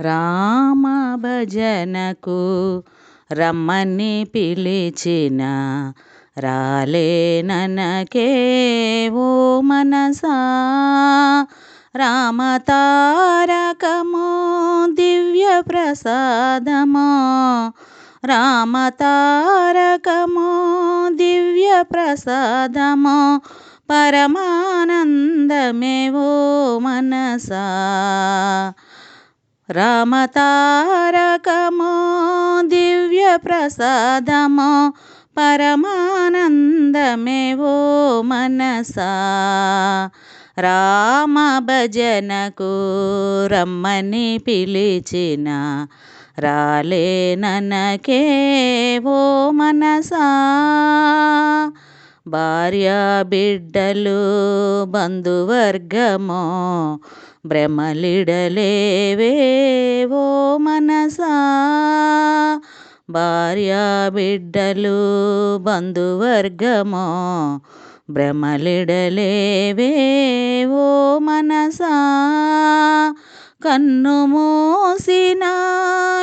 రామ భజనకు రమ్మని పిలిచిన రాలేననకే ఓ మనసా. రామ తారకము దివ్య ప్రసాదము. రామ తారకము దివ్య ప్రసాదము. పరమానందమే ఓ మనసా. రామతారకము దివ్య ప్రసాదమో పరమానందమే ఓ మనసా. రామ భజనకు రమ్మని పిలిచిన రాలేననకే ఓ మనసా. భార్య బిడ్డలు బంధువర్గము భ్రమలిడలేవేవో మనసా? భార్య బిడ్డలు బంధువర్గమో భ్రమలిడలేవేవో మనసా? కన్ను మూసిన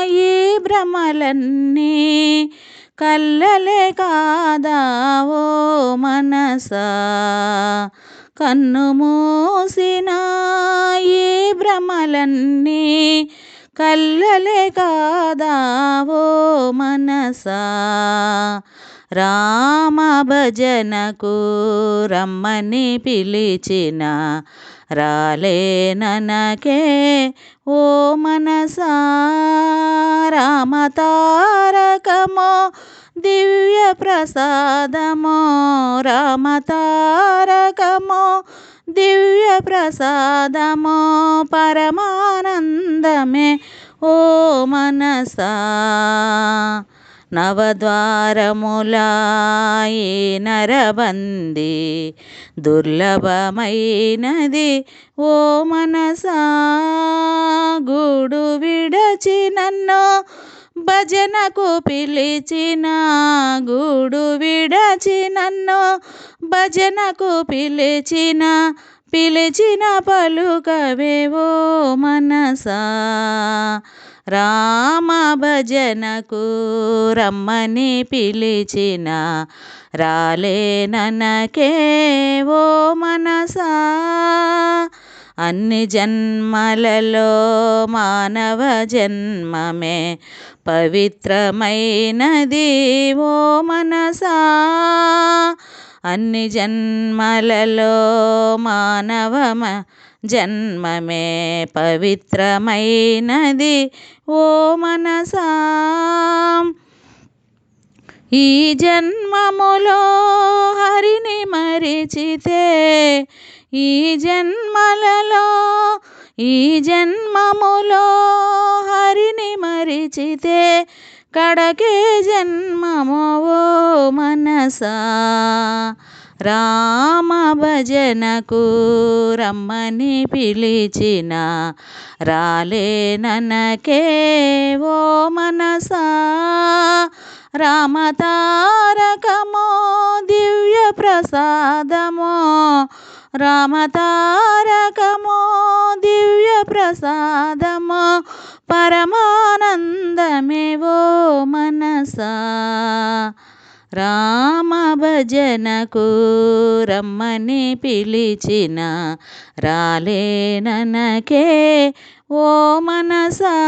ఈ భ్రమలన్నీ కల్లలే కాదా ఓ మనసా? కన్ను మూసిన ఈ భ్రమలన్నీ కల్లలే కాదా ఓ మనసా? రామ భజనకు రమ్మని పిలిచిన రాలేననకే ఓ మనసా? రామతా ప్రసాదమో దివ్య ప్రసాదమో రామతారకమో దివ్య ప్రసాదమో పరమానందమే ఓ మనసా. నవద్వారములాయి నరబంది దుర్లభమైనది ఓ మనసా. గూడు విడచి నన్ను భజనకు పిలిచిన గూడు విడచి నన్ను భజనకు పిలిచిన పిలిచిన పలుకవేవో మనసా. రామ భజనకు రమ్మని పిలిచిన రాలేననకే ఓ అన్ని జన్మలలో మానవ జన్మమే. పవిత్రమైనది ఓ మనసా. అన్ని జన్మలలో మానవమ జన్మమే. పవిత్రమైనది ఓ మనసా. ఈ జన్మములో హరిని మరిచితే ఈ జన్మలలో ఈ జన్మములో హరిని మరిచితే కడకే జన్మమో మనసా. రామ భజనకు రమ్మని పిలిచిన రాలేననకే ఓ మనసా. రామ తారకమో దివ్య ప్రసాదమో రామ తారకమో దివ్య ప్రసాదమో పరమానందమే ఓ మనసా. రామ భజనకు రమ్మని పిలిచిన రాలేననకే ఓ మనసా.